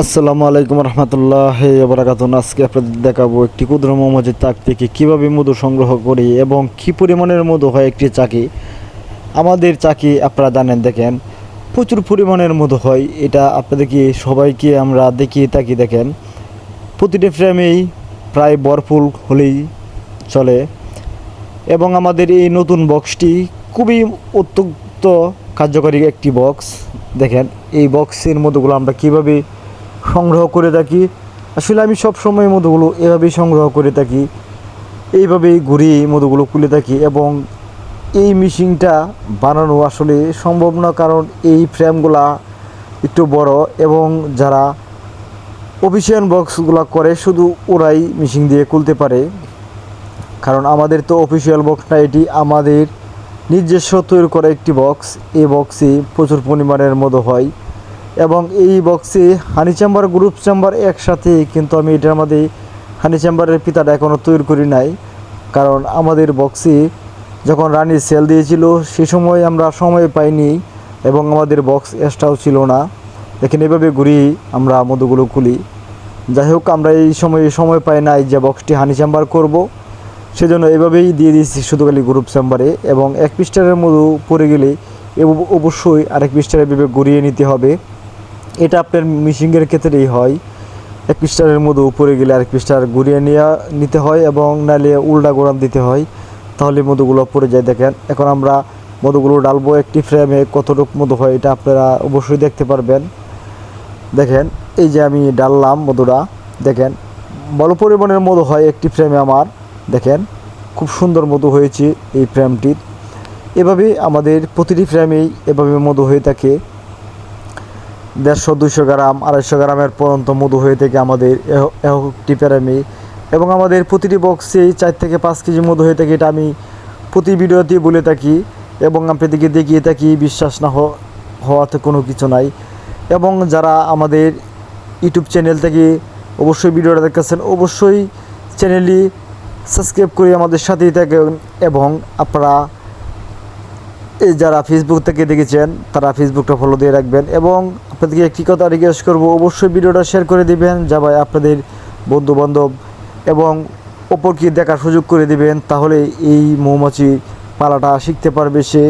আসসালামু আলাইকুম রহমতুল্লাহ বরাকাতুন আজকে আপনাদের দেখাবো একটি ক্ষুদ্র মৌমাছির তাক থেকে কীভাবে মধু সংগ্রহ করি এবং কী পরিমাণের মধু হয় একটি চাকি। আমাদের চাকি আপনারা জানেন, দেখেন, প্রচুর পরিমাণের মধু হয়। এটা আপনাদেরকে সবাইকে আমরা দেখিয়ে তাকিয়ে দেখেন। প্রতিটি ফ্রেমেই প্রায় বরফুল হলেই চলে। এবং আমাদের এই নতুন বক্সটি খুবই অত্যন্ত কার্যকরী একটি বক্স। দেখেন, এই বক্সের মধুগুলো আমরা কীভাবে সংগ্রহ করে থাকি। আসলে আমি সব সময় মধুগুলো এভাবেই সংগ্রহ করে থাকি। এইভাবেই ঘুরিয়ে মধুগুলো খুলে থাকি এবং এই মেশিনটা বানানো আসলে সম্ভব না কারণ এই ফ্রেমগুলা একটু বড় এবং যারা অফিসিয়াল বক্সগুলো করে শুধু ওরাই মেশিন দিয়ে খুলতে পারে। কারণ আমাদের তো অফিসিয়াল বক্স না, এটি আমাদের নিজস্ব তৈরি করা একটি বক্স। এই বক্সে প্রচুর পরিমাণের মতো হয়। এবং এই বক্সে হানি চেম্বার গ্রুপ চেম্বার একসাথে কিন্তু আমি এটার মধ্যে হানি চেম্বারের পিতাটা এখনও তৈরি করি নাই। কারণ আমাদের বক্সে যখন রানী সেল দিয়েছিল, সে সময় আমরা সময় পাইনি এবং আমাদের বক্স এক্সট্রাও ছিল না। দেখেন এভাবে ঘুরি আমরা মধুগুলো খুলি। যাই হোক, আমরা এই সময় সময় পাই নাই যে বক্সটি হানি চেম্বার করব। সেজন্য এভাবেই দিয়ে দিয়েছি শুধু খালি গ্রুপ চেম্বারে এবং এক পৃষ্ঠারের মধু পড়ে গেলে অবশ্যই আরেক পৃষ্ঠার এভাবে ঘুরিয়ে নিতে হবে। এটা আপনার মিশিংয়ের ক্ষেত্রেই হয়। এক পৃষ্ঠারের মধু উপরে গেলে আরেক পৃষ্ঠার ঘুরিয়ে নেওয়া নিতে হয় এবং নাহলে উল্টা গোড়ান দিতে হয়। তাহলে মধুগুলো পড়ে যায় দেখেন। এখন আমরা মধুগুলো ডালবো একটি ফ্রেমে কতটুকু মধু হয় এটা আপনারা অবশ্যই দেখতে পারবেন। দেখেন, এই যে আমি ডাললাম মধুটা, দেখেন, বড় পরিমাণের মধু হয় একটি ফ্রেমে আমার। দেখেন, খুব সুন্দর মধু হয়েছে এই ফ্রেমটির। এভাবে আমাদের প্রতিটি ফ্রেমেই এভাবে মধু হয়ে থাকে। দেড়শো দুশো গ্রাম, আড়াইশো গ্রামের পর্যন্ত মধু হয়ে থাকে আমাদের একটি প্যারামে। এবং আমাদের প্রতিটি বক্সেই চার থেকে পাঁচ কেজি মধু হয়ে থাকে এটা আমি প্রতি ভিডিওতেই বলে থাকি। এবং আপনাদেরকে দেখিয়ে থাকি, বিশ্বাস না হওয়াতে কোনো কিছু নাই। এবং যারা আমাদের ইউটিউব চ্যানেল থেকে অবশ্যই ভিডিওটা দেখতেছেন, অবশ্যই চ্যানেলটি সাবস্ক্রাইব করে আমাদের সাথেই থাকেন। এবং আপনারা যারা ফেসবুক থেকে দেখেছেন, তারা ফেসবুকটা ফলো দিয়ে রাখবেন। এবং আপনাদেরকে একটি কথা রিকোয়েস্ট করব, অবশ্যই ভিডিওটা শেয়ার করে দিবেন, যা ভাই আপনাদের বন্ধু বান্ধব এবং অপরকে দেখার সুযোগ করে দিবেন, তাহলে এই মৌমাছি পালাটা শিখতে পারবে সে।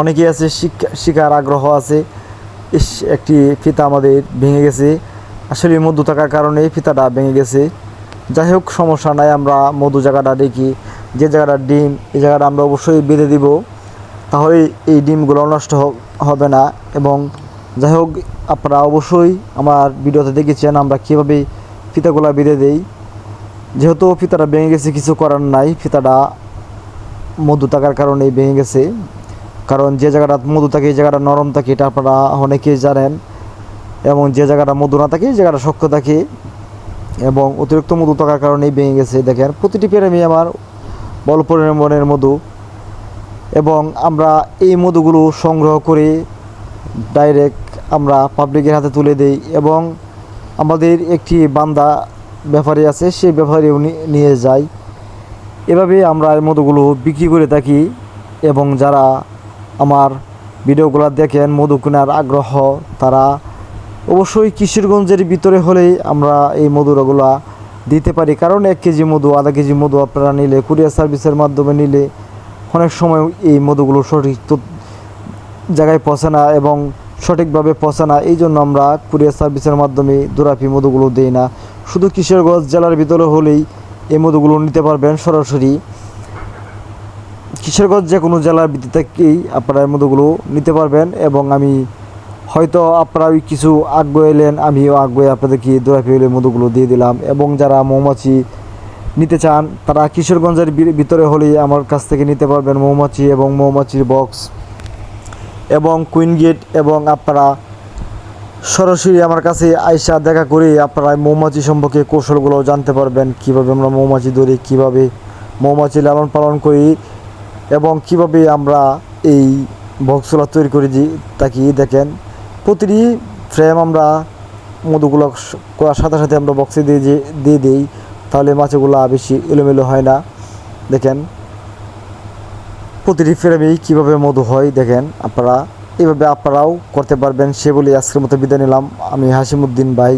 অনেকেই আছে, শিক্ষা, শেখার আগ্রহ আছে। একটি ফিতা আমাদের ভেঙে গেছে। আসলে মধু থাকার কারণে ফিতাটা ভেঙে গেছে। যাই হোক, সমস্যা নাই, আমরা মধু জায়গাটা দেখি। যে জায়গাটা ডিম, এই জায়গাটা আমরা অবশ্যই বেঁধে দিব। তাহলে এই ডিমগুলো নষ্ট হবে না এবং যাই হোক, আপনারা অবশ্যই আমার ভিডিওতে দেখেছেন আমরা কীভাবে ফিতাগুলা বেঁধে দেই। যেহেতু ফিতাটা ভেঙে গেছে, কিছু করার নাই। ফিতাটা মধু থাকার কারণে ভেঙে গেছে। কারণ যে জায়গাটা মধু থাকে এই জায়গাটা নরম থাকে, এটা আপনারা অনেকেই জানেন। এবং যে জায়গাটা মধু না থাকে এই জায়গাটা শক্ত থাকে। এবং অতিরিক্ত মধু থাকার কারণেই ভেঙে গেছে। দেখেন, প্রতিটি প্রেমী আমার বল পরিমাণের মধু। এবং আমরা এই মধুগুলো সংগ্রহ করে ডাইরেক্ট আমরা পাবলিকের হাতে তুলে দেই এবং আমাদের একটি বান্দা ব্যাপারী আছে সেই ব্যাপারীও নি- নিয়ে যায়। এভাবে আমরা এই মধুগুলো বিক্রি করে থাকি এবং যারা আমার ভিডিওগুলো দেখেন, মধু কেনার আগ্রহ, তারা অবশ্যই কিশোরগঞ্জের ভিতরে হলেই আমরা এই মধুরগুলা দিতে পারি। কারণ এক কেজি মধু, আধা কেজি মধু আপনারা নিলে, কুরিয়ার সার্ভিসের মাধ্যমে নিলে অনেক সময় এই মধুগুলো সঠিক জায়গায় পৌঁছে না এবং সঠিকভাবে পৌঁছে না এই জন্য আমরা কুরিয়ার সার্ভিসের মাধ্যমে দুরাপি মধুগুলো দিই না। শুধু কিশোরগঞ্জ জেলার ভিতরে হলেই এই মধুগুলো নিতে পারবেন সরাসরি। কিশোরগঞ্জ যে কোনো জেলার ভিত্তি থেকেই আপনারা এই মধুগুলো নিতে পারবেন এবং আমি হয়তো আপনারা কিছু আগ্রহ এলেন, আমিও আগ্রহে আপনাদেরকে দুরাপি হলে মধুগুলো দিয়ে দিলাম এবং যারা মৌমাছি নিতে চান, তারা কিশোরগঞ্জের ভিতরে হলেই আমার কাছ থেকে নিতে পারবেন মৌমাছি এবং মৌমাছির বক্স। এবং কুইন গেট এবং আপনারা সরাসরি আমার কাছে আয়সা দেখা করে আপনারা মৌমাছি সম্পর্কে কৌশলগুলো জানতে পারবেন। কীভাবে আমরা মৌমাছি ধরি, কীভাবে মৌমাছি লালন পালন করি এবং কীভাবে আমরা এই বক্সগুলো তৈরি করে দিই তাকি দেখেন। প্রতিটি ফ্রেম আমরা মধুগুলো করার সাথে সাথে আমরা বক্সে দিয়ে দিয়ে দিই, তাহলে মাছগুলো বেশি এলোমেলো হয় না। দেখেন প্রতিটি ফ্রেমেই কীভাবে মধু হয়, দেখেন আপনারা, এভাবে আপনারাও করতে পারবেন। সে বলে আজকের মতো বিদায় নিলাম। আমি হাসিমুদ্দিন ভাই।